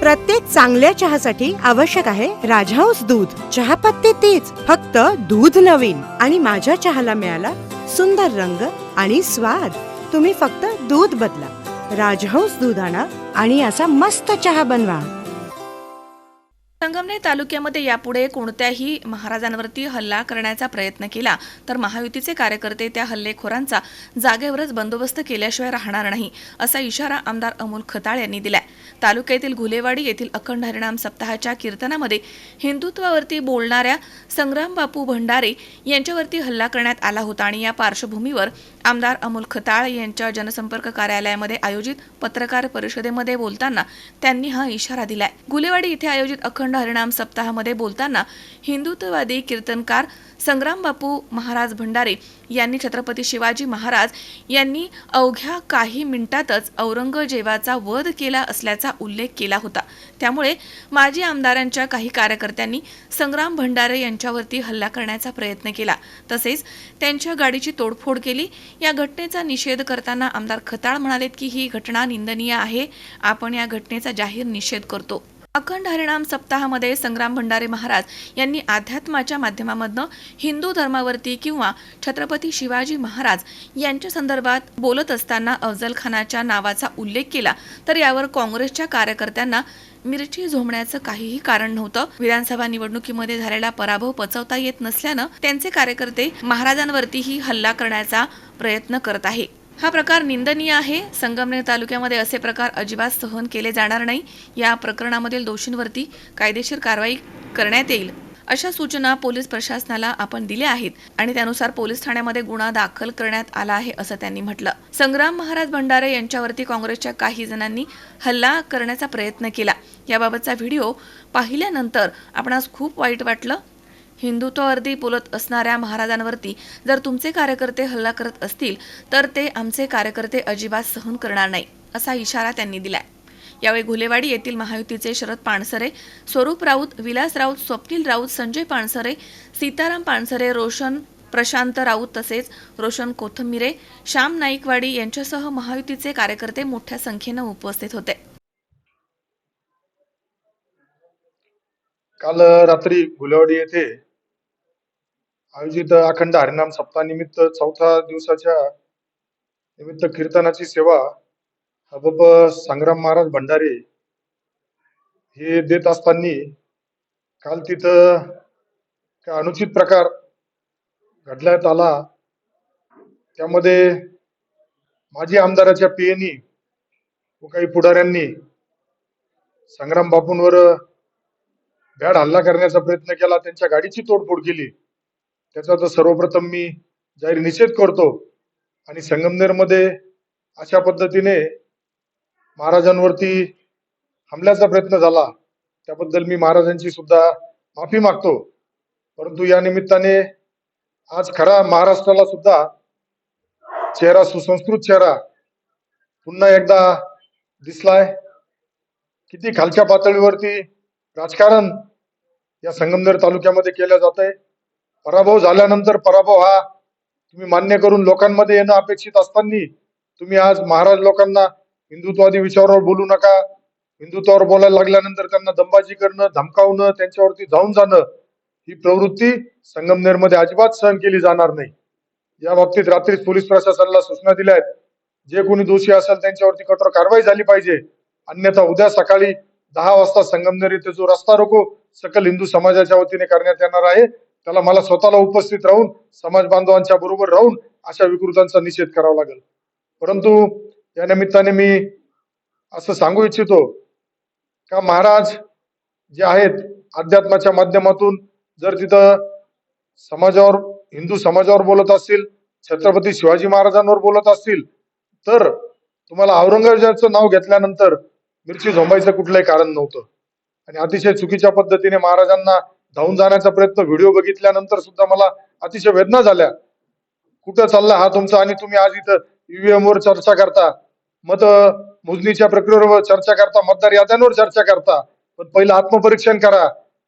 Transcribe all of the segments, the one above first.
प्रत्येक चांगल्या चहासाठी आवश्यक आहे राजहंस दूध. चहापत्ती तीच फक्त दूध नवीन. आणि माझ्या चहाला मिळाला सुंदर रंग आणि स्वाद. तुम्ही फक्त दूध बदला. राजहंस दूध आणा आणि असा मस्त चहा बनवा. संगमनेर तालुक्यामध्ये यापुढे कोणत्याही महाराजांवरती हल्ला करण्याचा प्रयत्न केला तर महायुतीचे कार्यकर्ते त्या हल्लेखोरांचा जागेवरच बंदोबस्त केल्याशिवाय राहणार नाही असा इशारा आमदार अमोल खताळ यांनी दिलाय. तालुक्यातील घुलेवाडी येथील अखंड हरिणाम सप्ताहाच्या कीर्तनामध्ये हिंदुत्वावरती बोलणाऱ्या संग्राम बापू भंडारे यांच्यावरती हल्ला करण्यात आला होता आणि या पार्श्वभूमीवर आमदार अमोल खताळ यांच्या जनसंपर्क कार्यालयामध्ये आयोजित पत्रकार परिषदेमध्ये बोलताना त्यांनी हा इशारा दिलाय. गुलेवाडी इथे आयोजित अखंड हरिणाम सप्ताहामध्ये बोलताना हिंदुत्ववादी कीर्तनकार संग्राम बापू महाराज भंडारे यांनी छत्रपती शिवाजी महाराज यांनी अवघ्या काही मिनिटातच औरंगजेबाचा वध केला असल्याचा उल्लेख केला होता. त्यामुळे माजी आमदारांच्या काही कार्यकर्त्यांनी संग्राम भंडारे यांच्यावरती हल्ला करण्याचा प्रयत्न केला. तसेच त्यांच्या गाडीची तोडफोड केली. या घटनेचा निषेध करताना आमदार खताळ म्हणालेत की ही घटना निंदनीय आहे. आपण या घटनेचा जाहीर निषेध करतो. अखंड हरिणाम सप्ताहामध्ये संग्राम भंडारे महाराज यांनी अध्यात्माच्या माध्यमामधनं हिंदू धर्मावरती किंवा छत्रपती शिवाजी महाराज यांच्या संदर्भात बोलत असताना अफजल खानाच्या नावाचा उल्लेख केला तर यावर काँग्रेसच्या कार्यकर्त्यांना मिरची झोमण्याचं काहीही कारण नव्हतं. विधानसभा निवडणुकीमध्ये झालेला पराभव पचवता येत नसल्यानं त्यांचे कार्यकर्ते महाराजांवरतीही हल्ला करण्याचा प्रयत्न करत आहे. हा प्रकार निंदनीय आहे. संगमनेर तालुक्यामध्ये असे प्रकार अजिबात सहन केले जाणार नाही. या प्रकरणामधील दोषींवरती कायदेशीर कारवाई करण्यात येईल. अशा सूचना पोलीस प्रशासनाला आपण दिल्या आहेत आणि त्यानुसार पोलीस ठाण्यामध्ये गुन्हा दाखल करण्यात आला आहे असं त्यांनी म्हटलं. संग्राम महाराज भंडारे यांच्यावरती काँग्रेसच्या काही जणांनी हल्ला करण्याचा प्रयत्न केला. याबाबतचा व्हिडिओ पाहिल्यानंतर आपणास खूप वाईट वाटलं. हिंदुत्वावरती बोलत असणाऱ्या महाराजांवरती जर तुमचे कार्यकर्ते हल्ला करत असतील तर ते आमचे कार्यकर्ते अजिबात सहन करणार नाही असा इशारा त्यांनी दिलाय. यावेळी घुलेवाडी येथील महायुतीचे शरद पाणसरे स्वरूप राऊत विलास राऊत स्वप्नील राऊत संजय पाणसरे सीताराम पाणसरे रोशन प्रशांत राऊत तसेच रोशन कोथंबिरे श्याम नाईकवाडी यांच्यासह महायुतीचे कार्यकर्ते मोठ्या संख्येनं उपस्थित होते. काल रात्री गुलेवाडी येथे आयोजित अखंड हरिनाम सप्ताहानिमित्त चौथ्या दिवसाच्या निमित्त कीर्तनाची सेवा हबब संग्राम महाराज भंडारे हे देत असताना काल तिथं काय अनुचित प्रकार घडण्यात आला. त्यामध्ये माजी आमदाराच्या पीएनी व काही पुढाऱ्यांनी संग्राम बापूंवर भ्याड हल्ला करण्याचा प्रयत्न केला त्यांच्या गाडीची तोडफोड केली. त्याचा तर सर्वप्रथम मी जाहीर निषेध करतो. आणि संगमनेरमध्ये अशा पद्धतीने महाराजांवरती हमल्याचा प्रयत्न झाला. त्याबद्दल मी महाराजांची सुद्धा माफी मागतो. परंतु या निमित्ताने आज खरा महाराष्ट्राला सुद्धा चेहरा सुसंस्कृत चेहरा पुन्हा एकदा दिसलाय. किती खालच्या पातळीवरती राजकारण या संगमनेर तालुक्यामध्ये केलं जात आहे पराभव झाल्यानंतर पराभव हा तुम्ही मान्य करून लोकांमध्ये येणं अपेक्षित असताना तुम्ही आज महाराज लोकांना हिंदुत्वादी विचारावर बोलू नका. हिंदुत्वावर बोलायला लागल्यानंतर त्यांना दंबाजी करणं धमकावणं त्यांच्यावरती जाऊन जाणं ही प्रवृत्ती संगमनेरमध्ये अजिबात सहन केली जाणार नाही. या बाबतीत रात्रीच पोलीस प्रशासनाला सूचना दिल्या आहेत. जे कोणी दोषी असेल त्यांच्यावरती कठोर कारवाई झाली पाहिजे. अन्यथा उद्या सकाळी दहा वाजता संगमनेर येथे जो रस्ता रोको सकल हिंदू समाजाच्या वतीने करण्यात येणार आहे त्याला मला स्वतःला उपस्थित राहून समाज बांधवांच्या बरोबर राहून अशा विकृतांचा निषेध करावा लागेल. परंतु या निमित्ताने मी असं सांगू इच्छितो का महाराज जे आहेत अध्यात्माच्या माध्यमातून जर तिथं समाजावर हिंदू समाजावर बोलत असतील छत्रपती शिवाजी महाराजांवर बोलत असतील तर तुम्हाला औरंगजेबाचं नाव घेतल्यानंतर मिरची झोंबायचं कुठलंही कारण नव्हतं. आणि अतिशय चुकीच्या पद्धतीने महाराजांना धावून जाण्याचा प्रयत्न व्हिडिओ बघितल्यानंतर सुद्धा मला अतिशय वेदना झाल्या. कुठं चालला हा तुमचा आणि तुम्ही आज इथं ईव्हीएम वर चर्चा करता? मत मोजणीच्या प्रक्रियेवर चर्चा करता? मतदार याद्यांवर चर्चा करता? पण पहिलं आत्मपरीक्षण करा.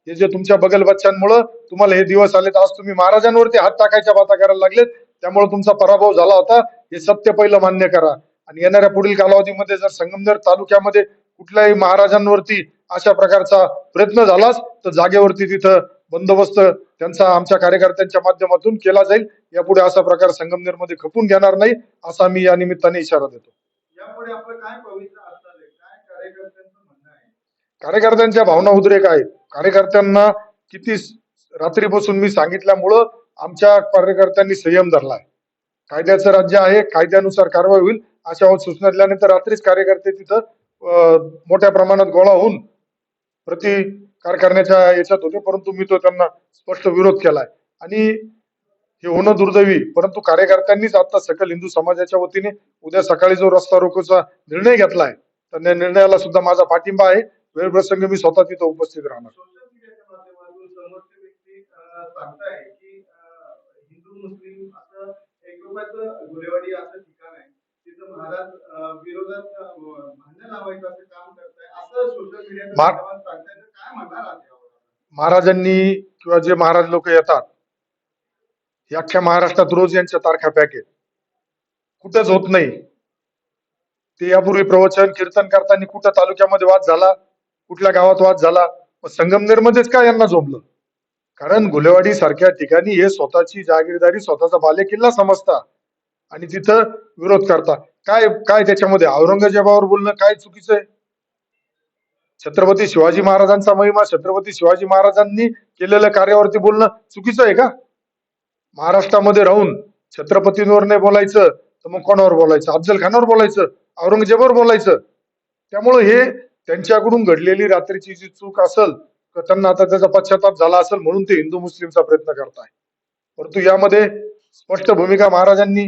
हे जे तुमच्या बगल बच्चांमुळं तुम्हाला हे दिवस आलेत. आज तुम्ही महाराजांवरती हात टाकायच्या बाता करायला लागलेत. त्यामुळे तुमचा पराभव झाला होता. हे सत्य पहिलं मान्य करा. आणि येणाऱ्या पुढील कालावधीमध्ये जर संगमनेर तालुक्यामध्ये कुठल्याही महाराजांवरती अशा प्रकारचा प्रयत्न झालाच तर जागेवरती तिथं बंदोबस्त त्यांचा आमच्या कार्यकर्त्यांच्या माध्यमातून केला जाईल. यापुढे असा प्रकार संगमनेरमध्ये खपून घेणार नाही असा मी या निमित्ताने इशारा देतो. यापुढे आपलं काय आहे? आहे? कार्यकर्त्यांच्या भावना उद्रेक आहेत कार्यकर्त्यांना किती स- रात्रीपासून मी सांगितल्यामुळं आमच्या कार्यकर्त्यांनी संयम धरलाय कायद्याचं राज्य आहे कायद्यानुसार कारवाई होईल अशा सूचना दिल्यानंतर रात्रीच कार्यकर्ते तिथं मोठ्या प्रमाणात गोळा होऊन प्रतिकार करण्याच्या याच्यात होते परंतु मी तो त्यांना स्पष्ट विरोध केलाय. आणि हे होणं दुर्दैवी परंतु कार्यकर्त्यांनीच आता सकल हिंदू समाजाच्या वतीने उद्या सकाळी जो रस्ता रोकोचा निर्णय घेतलाय तर या निर्णयाला सुद्धा माझा पाठिंबा आहे. वेळप्रसंगी मी स्वतः तिथं उपस्थित राहणार. सांगताय की हिंदू मुस्लिम असं महाराजांनी किंवा जे महाराज लोक येतात अख्ख्या महाराष्ट्रात रोज यांच्या तारखा पॅक आहेत. कुठंच होत नाही. ते यापूर्वी प्रवचन कीर्तन करताना कुठं तालुक्यामध्ये वाद झाला कुठल्या गावात वाद झाला मग संगमनेरमध्येच का यांना झोंबलं कारण गुलेवाडी सारख्या ठिकाणी हे स्वतःची जहागीरदारी स्वतःचा बालेकिल्ला समजता. आणि तिथं विरोध करता. काय काय त्याच्यामध्ये? औरंगजेबावर बोलणं काय चुकीचं आहे? छत्रपती शिवाजी महाराजांचा महिमा छत्रपती शिवाजी महाराजांनी केलेल्या कार्यावरती बोलणं चुकीचं आहे का? महाराष्ट्रामध्ये राहून छत्रपतींवर नाही बोलायचं तर मग कोणावर बोलायचं? अफजल खानावर बोलायचं औरंगजेबावर बोलायचं? त्यामुळं हे त्यांच्याकडून घडलेली रात्रीची जी चूक असेल तर त्यांना आता त्याचा पश्चाताप झाला असेल म्हणून ते हिंदू मुस्लिमचा प्रयत्न करताय. परंतु यामध्ये स्पष्ट भूमिका महाराजांनी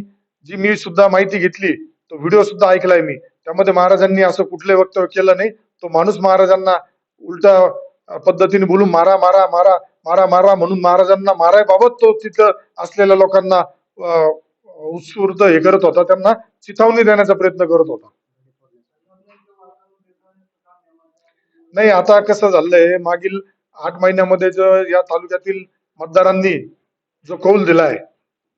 जी मी सुद्धा माहिती घेतली तो व्हिडिओ सुद्धा ऐकलाय मी. त्यामध्ये महाराजांनी असं कुठलंही वक्तव्य केलं नाही. तो माणूस महाराजांना उलटा पद्धतीने बोलून मारा मारा मारा मारा मारा म्हणून महाराजांना मारायबाबत तो तिथं असलेल्या लोकांना उत्स्फूर्त हे करत होता. त्यांना चिथावणी देण्याचा प्रयत्न करत होता. नाही आता कसं झालंय मागील आठ महिन्यामध्ये जो या तालुक्यातील मतदारांनी जो कौल दिलाय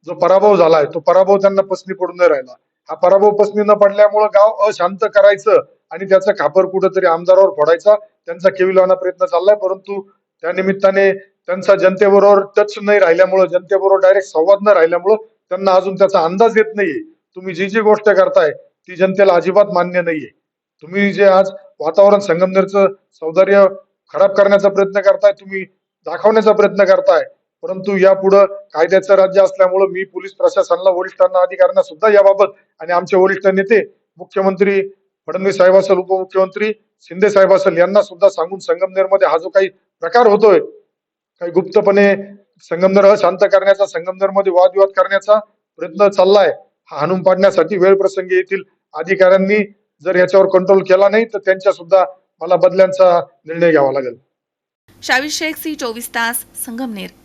जो पराभव झालाय तो पराभव त्यांना पसनी पडून नाही राहिला. हा पराभव पसनी न पडल्यामुळं गाव अशांत करायचं आणि त्याचं खापर कुठंतरी आमदारावर फोडायचा त्यांचा केविलवाना प्रयत्न चाललाय परंतु त्या निमित्ताने त्यांचा जनतेबरोबर टच नाही राहिल्यामुळं जनतेबरोबर डायरेक्ट संवाद न राहिल्यामुळं त्यांना अजून त्याचा अंदाज येत नाहीये. तुम्ही जी जी गोष्ट करताय ती जनतेला अजिबात मान्य नाहीये. तुम्ही जे आज वातावरण संगमनेरचं सौंदर्य खराब करण्याचा प्रयत्न करताय तुम्ही दाखवण्याचा प्रयत्न करताय परंतु यापुढं कायद्याचं राज्य असल्यामुळं मी पोलीस प्रशासनाला वरिष्ठांना अधिकाऱ्यांना सुद्धा याबाबत आणि आमचे वरिष्ठ नेते मुख्यमंत्री फडणवीस साहेब असेल उपमुख्यमंत्री शिंदे साहेब असेल यांना सुद्धा सांगून संगमनेरमध्ये हा जो काही प्रकार होतोय काही गुप्तपणे संगमनेर अशांत करण्याचा संगमनेरमध्ये वादविवाद करण्याचा प्रयत्न चाललाय हा हाणून पाडण्यासाठी वेळ प्रसंगी येथील अधिकाऱ्यांनी जर याच्यावर कंट्रोल केला नाही तर त्यांच्या सुद्धा मला बदल्यांचा निर्णय घ्यावा लागेल. शावीर शेख सी चोवीस तास संगमनेर.